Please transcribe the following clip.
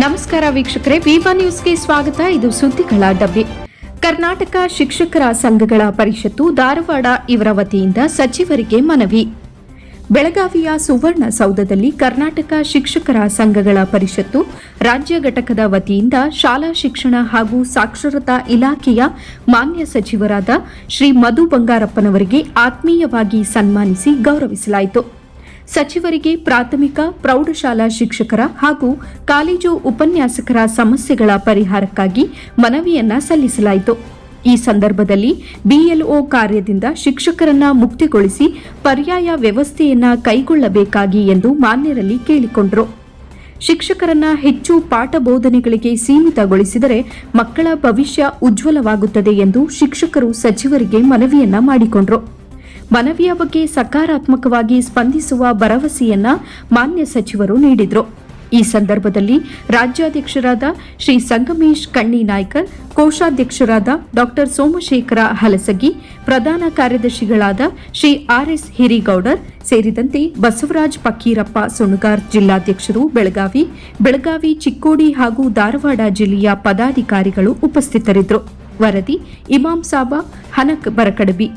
ನಮಸ್ಕಾರ ವೀಕ್ಷಕರೇ, ವಿವಾ ನ್ಯೂಸ್ಗೆ ಸ್ವಾಗತ. ಇದು ಸುದ್ದಿಗಳ ಡಬ್ಬಿ. ಕರ್ನಾಟಕ ಶಿಕ್ಷಕರ ಸಂಘಗಳ ಪರಿಷತ್ತು ಧಾರವಾಡ ಇವರ ವತಿಯಿಂದ ಸಚಿವರಿಗೆ ಮನವಿ. ಬೆಳಗಾವಿಯ ಸುವರ್ಣ ಸೌಧದಲ್ಲಿ ಕರ್ನಾಟಕ ಶಿಕ್ಷಕರ ಸಂಘಗಳ ಪರಿಷತ್ತು ರಾಜ್ಯ ಘಟಕದ ವತಿಯಿಂದ ಶಾಲಾ ಶಿಕ್ಷಣ ಹಾಗೂ ಸಾಕ್ಷರತಾ ಇಲಾಖೆಯ ಮಾನ್ಯ ಸಚಿವರಾದ ಶ್ರೀ ಮಧು ಬಂಗಾರಪ್ಪನವರಿಗೆ ಆತ್ಮೀಯವಾಗಿ ಸನ್ಮಾನಿಸಿ ಗೌರವಿಸಲಾಯಿತು. ಸಚಿವರಿಗೆ ಪ್ರಾಥಮಿಕ, ಪ್ರೌಢಶಾಲಾ ಶಿಕ್ಷಕರ ಹಾಗೂ ಕಾಲೇಜು ಉಪನ್ಯಾಸಕರ ಸಮಸ್ಯೆಗಳ ಪರಿಹಾರಕ್ಕಾಗಿ ಮನವಿಯನ್ನ ಸಲ್ಲಿಸಲಾಯಿತು. ಈ ಸಂದರ್ಭದಲ್ಲಿ ಬಿಎಲ್ಒ ಕಾರ್ಯದಿಂದ ಶಿಕ್ಷಕರನ್ನ ಮುಕ್ತಿಗೊಳಿಸಿ ಪರ್ಯಾಯ ವ್ಯವಸ್ಥೆಯನ್ನ ಕೈಗೊಳ್ಳಬೇಕಾಗಿ ಎಂದು ಮಾನ್ಯರಲ್ಲಿ ಕೇಳಿಕೊಂಡರು. ಶಿಕ್ಷಕರನ್ನ ಹೆಚ್ಚು ಪಾಠ ಬೋಧನೆಗಳಿಗೆ ಸೀಮಿತಗೊಳಿಸಿದರೆ ಮಕ್ಕಳ ಭವಿಷ್ಯ ಉಜ್ವಲವಾಗುತ್ತದೆ ಎಂದು ಶಿಕ್ಷಕರು ಸಚಿವರಿಗೆ ಮನವಿಯನ್ನ ಮಾಡಿಕೊಂಡರು. ಮನವಿಯ ಬಗ್ಗೆ ಸಕಾರಾತ್ಮಕವಾಗಿ ಸ್ಪಂದಿಸುವ ಭರವಸೆಯನ್ನ ಮಾನ್ಯ ಸಚಿವರು ನೀಡಿದರು. ಈ ಸಂದರ್ಭದಲ್ಲಿ ರಾಜ್ಯಾಧ್ಯಕ್ಷರಾದ ಶ್ರೀ ಸಂಗಮೇಶ್ ಕಣ್ಣಿ ನಾಯ್ಕರ್ ಕೋಶಾಧ್ಯಕ್ಷರಾದ ಡಾಕ್ಟರ್ ಸೋಮಶೇಖರ ಹಲಸಗಿ, ಪ್ರಧಾನ ಕಾರ್ಯದರ್ಶಿಗಳಾದ ಶ್ರೀ ಆರ್ಎಸ್ ಹಿರಿಗೌಡರ್ ಸೇರಿದಂತೆ ಬಸವರಾಜ್ ಪಕ್ಕೀರಪ್ಪ ಸುಣಗಾರ್ ಜಿಲ್ಲಾಧ್ಯಕ್ಷರು ಬೆಳಗಾವಿ ಬೆಳಗಾವಿ, ಚಿಕ್ಕೋಡಿ ಹಾಗೂ ಧಾರವಾಡ ಜಿಲ್ಲೆಯ ಪದಾಧಿಕಾರಿಗಳು ಉಪಸ್ಥಿತರಿದ್ದರು. ವರದಿ ಇಮಾಂ ಸಾಬಾ, ಹನಕ್ ಬರಕಡಬಿ.